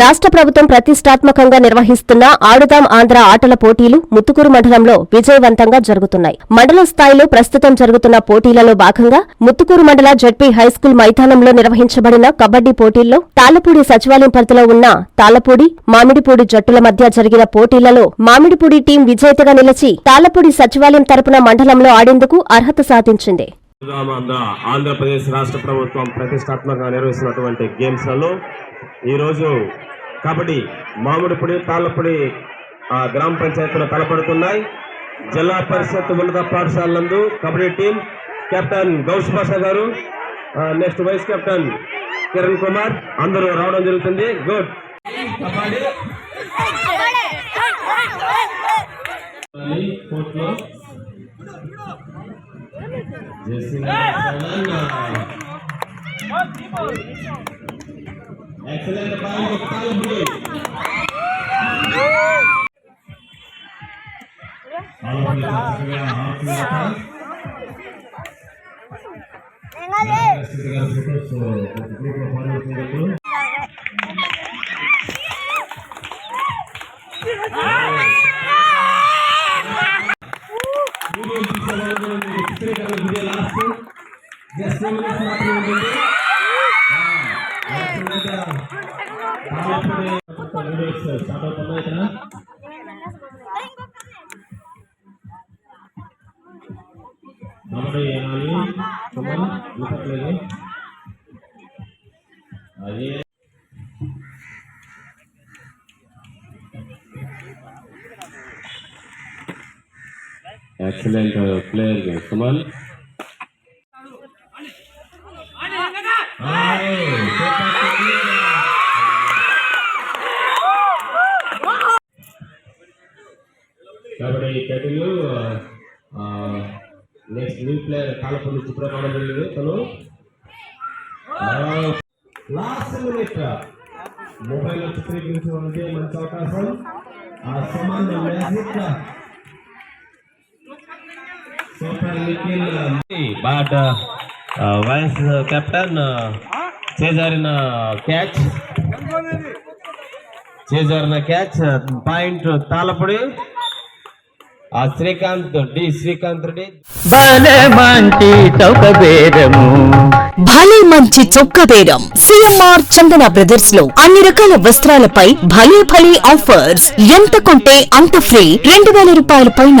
రాష్ట్ర ప్రభుత్వం ప్రతిష్టాత్మకంగా నిర్వహిస్తున్న ఆడుదాం ఆంధ్ర ఆటల పోటీలు ముత్తుకూరు మండలంలో విజయవంతంగా జరుగుతున్నాయి. మండల స్థాయిలో ప్రస్తుతం జరుగుతున్న పోటీలలో భాగంగా ముత్తుకూరు మండల జడ్పీ హైస్కూల్ మైదానంలో నిర్వహించబడిన కబడ్డీ పోటీల్లో తాళ్ళపూడి సచివాలయం పరిధిలో ఉన్న తాళ్ళపూడి మామిడిపూడి జట్టుల మధ్య జరిగిన పోటీలలో మామిడిపూడి టీం విజేతగా నిలిచి తాళ్ళపూడి సచివాలయం తరపున మండలంలో ఆడేందుకు అర్హత సాధించింది. ఆంధ్రప్రదేశ్ రాష్ట్ర ప్రభుత్వం ప్రతిష్టాత్మకంగా నిర్వహిస్తున్నటువంటి గేమ్స్లలో ఈరోజు కబడ్డీ మామిడిపొడి తాళ్ళపొడి ఆ, గ్రామ పంచాయతీలో తలపడుతున్నాయి. జిల్లా పరిషత్ ఉన్నత పాఠశాల నందు kabaddi team captain Ghouse Basha garu next vice captain Kiran Kumar అందరూ రావడం జరుగుతుంది. గుడ్. కబడ్డీ కోర్టులో జెస్సీ ఎక్సలెంట్ బాల్ తాళపడి స్టార్ట్ అవుతున్నాయి ఇక్కడ కబడ్డీ ఆడాలి సుమన్ విపట్లేదు అదే ఎక్సలెంట్ ప్లేయర్ ఇప్పుడు ఈ కటిల్ నెక్స్ట్ న్యూ ప్లేయర్ కాలపల్లి చిత్రపడం జరిగింది. తను లాస్ట్ మినిట్ మొబైల్ చిత్రీకరించడానికి మంచి అవకాశం. ఆ సమాన magic super Nikhil but vice captain చేజారిన catch. చేజారిన క్యాచ్ పాయింట్ తాళపడి ఆ శ్రీకాంత్ డి శ్రీకాంత్ రెడ్డి భలే మంచి చౌక బేరము భలే మంచి చొక్క బేరం సిఎంఆర్ చందన బ్రదర్స్లో అన్ని రకాల వస్త్రాలపై భలే భలే ఆఫర్స్. ఎంత కొంటే అంత ఫ్రీ. రెండు వేల రూపాయల పైన